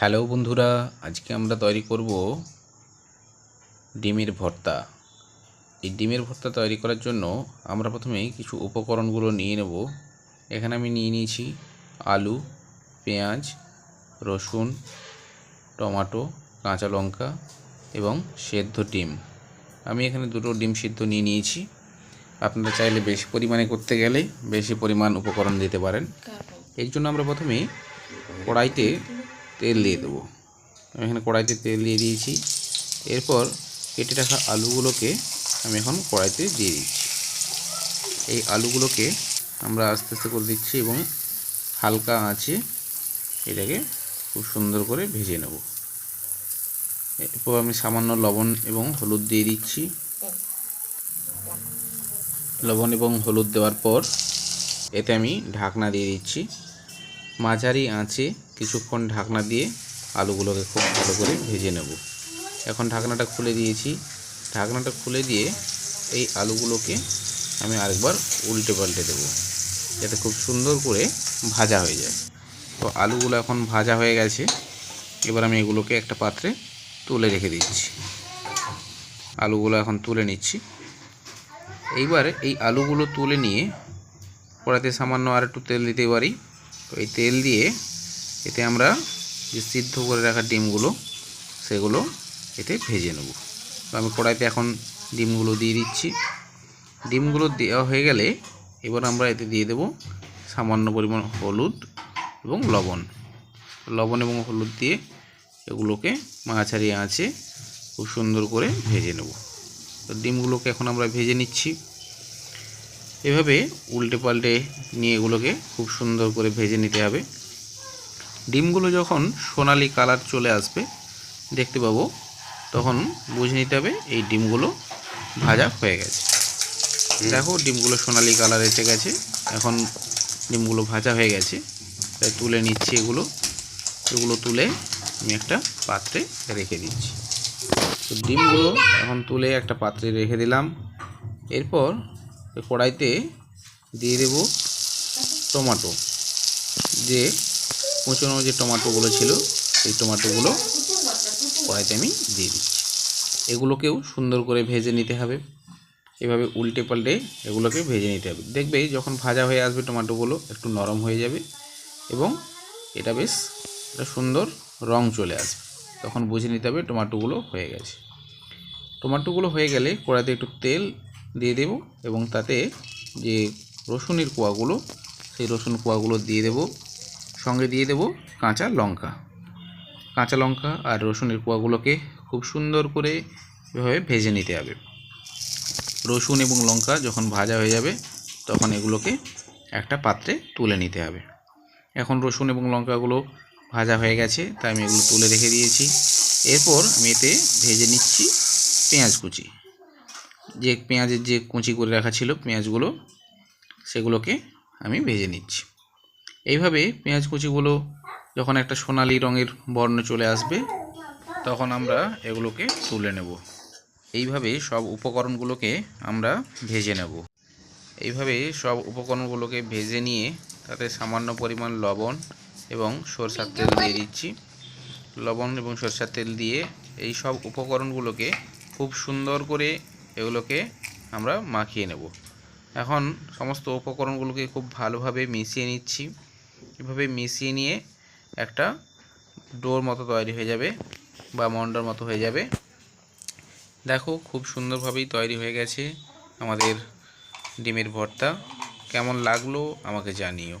Hello বন্ধুরা আজকে আমরা তৈরি করব ডিমের ভর্তা। এই ডিমের ভর্তা তৈরি করার জন্য আমরা প্রথমে কিছু উপকরণগুলো নিয়ে নেব। এখানে আমি নিয়ে নিয়েছি আলু পেঁয়াজ রসুন টমাটো কাঁচা লঙ্কা এবং সেদ্ধ ডিম। আমি এখানে দুটো ডিম সিদ্ধ নিয়ে নিয়েছি। আপনারা চাইলে বেশি পরিমাণে করতে গেলে বেশি পরিমাণ উপকরণ দিতে পারেন। এর জন্য আমরা প্রথমে কড়াইতে তেল দিয়ে দেবো। আমি এখানে কড়াইতে তেল দিয়ে দিয়েছি। এরপর কেটে রাখা আলুগুলোকে আমি এখন কড়াইতে দিয়ে দিচ্ছি। এই আলুগুলোকে আমরা আস্তে আস্তে করে দিচ্ছি এবং হালকা আঁচে এটাকে খুব সুন্দর করে ভেজে নেব। এরপর আমি সামান্য লবণ এবং হলুদ দিয়ে দিচ্ছি। লবণ এবং হলুদ দেওয়ার পর এতে আমি ঢাকনা দিয়ে দিচ্ছি। মাঝারি আঁচে কিছুক্ষণ ঢাকনা দিয়ে আলুগুলোকে খুব ভালো করে ভেজে নেব। এখন ঢাকনাটা খুলে দিয়েছি। ঢাকনাটা খুলে দিয়ে এই আলুগুলোকে আমি আরেকবার উল্টে পাল্টে দেবো যাতে খুব সুন্দর করে ভাজা হয়ে যায়। তো আলুগুলো এখন ভাজা হয়ে গেছে। এবার আমি এগুলোকে একটা পাত্রে তুলে রেখে দিচ্ছি। আলুগুলো এখন তুলে নিচ্ছি। এইবার এই আলুগুলো তুলে নিয়ে কড়াতে সামান্য আর একটু তেল দিতে পারি। তো এই তেল দিয়ে এতে আমরা যে সিদ্ধ করে রাখা ডিমগুলো, সেগুলো এতে ভেজে নেব। তো আমি কড়াইতে এখন ডিমগুলো দিয়ে দিচ্ছি। ডিমগুলো দেওয়া হয়ে গেলে এবার আমরা এতে দিয়ে দেব সামান্য পরিমাণ হলুদ এবং লবণ। লবণ এবং হলুদ দিয়ে এগুলোকে মাঝারি আঁচে খুব সুন্দর করে ভেজে নেব। তো ডিমগুলোকে এখন আমরা ভেজে নিচ্ছি। এভাবে উল্টে পাল্টে নিয়ে এগুলোকে খুব সুন্দর করে ভেজে নিতে হবে। ডিমগুলো যখন সোনালি কালার চলে আসবে দেখতে পাবো তখন বুঝে নিতে হবে এই ডিমগুলো ভাজা হয়ে গেছে। দেখো ডিমগুলো সোনালি কালার এসে গেছে। এখন ডিমগুলো ভাজা হয়ে গেছে। তাই তুলে নিচ্ছি এগুলো। এগুলো তুলে আমি একটা পাত্রে রেখে দিচ্ছি। তো ডিমগুলো এখন তুলে একটা পাত্রে রেখে দিলাম। এরপর কড়াইতে দিয়ে দেব টমেটো। যে কুচনো যে টমাটোগুলো ছিল, সেই টমাটোগুলো কড়াইতে আমি দিয়ে দিচ্ছি। এগুলোকেও সুন্দর করে ভেজে নিতে হবে। এভাবে উল্টে পাল্টে এগুলোকে ভেজে নিতে হবে। দেখবে যখন ভাজা হয়ে আসবে টমাটোগুলো, একটু নরম হয়ে যাবে এবং এটা বেশ একটা সুন্দর রং চলে আসবে। তখন বুঝে নিতে হবে টমাটোগুলো হয়ে গেছে। টমাটোগুলো হয়ে গেলে কড়াইতে একটু তেল দিয়ে দেব এবং তাতে যে রসুনের কোয়াগুলো, সেই রসুন কোয়াগুলো দিয়ে দেব। সঙ্গে দিয়ে দেব কাঁচা লঙ্কা। কাঁচা লঙ্কা আর রসুনের কোয়াগুলোকে খুব সুন্দর করে এভাবে ভেজে নিতে হবে। রসুন এবং লঙ্কা যখন ভাজা হয়ে যাবে, তখন এগুলোকে একটা পাত্রে তুলে নিতে হবে। এখন রসুন এবং লঙ্কাগুলো ভাজা হয়ে গেছে তাই আমি এগুলো তুলে রেখে দিয়েছি। এরপর আমি এতে ভেজে নিচ্ছি পেঁয়াজ কুচি। যে পেঁয়াজের যে কুচি করে রাখা ছিল, পেঁয়াজগুলো, সেগুলোকে আমি ভেজে নিচ্ছি। এইভাবে পেঁয়াজ কুচিগুলো যখন একটা সোনালি রঙের বর্ণ চলে আসবে, তখন আমরা এগুলোকে তুলে নেব। এইভাবে সব উপকরণগুলোকে আমরা ভেজে নেব। এইভাবে সব উপকরণগুলোকে ভেজে নিয়ে তাতে সামান্য পরিমাণ লবণ এবং সরষার তেল দিয়ে দিচ্ছি। লবণ এবং সরষার তেল দিয়ে এই সব উপকরণগুলোকে খুব সুন্দর করে এগুলোকে আমরা মাখিয়ে নেব। এখন সমস্ত উপকরণগুলোকে খুব ভালোভাবে মিশিয়ে নিচ্ছি। এভাবে মিশিয়ে নিয়ে একটা ডোর মতো তৈরি হয়ে যাবে বা মন্ডার মতো হয়ে যাবে। দেখো খুব সুন্দরভাবেই তৈরি হয়ে গেছে আমাদের ডিমের ভর্তা। কেমন লাগল আমাকে জানিও।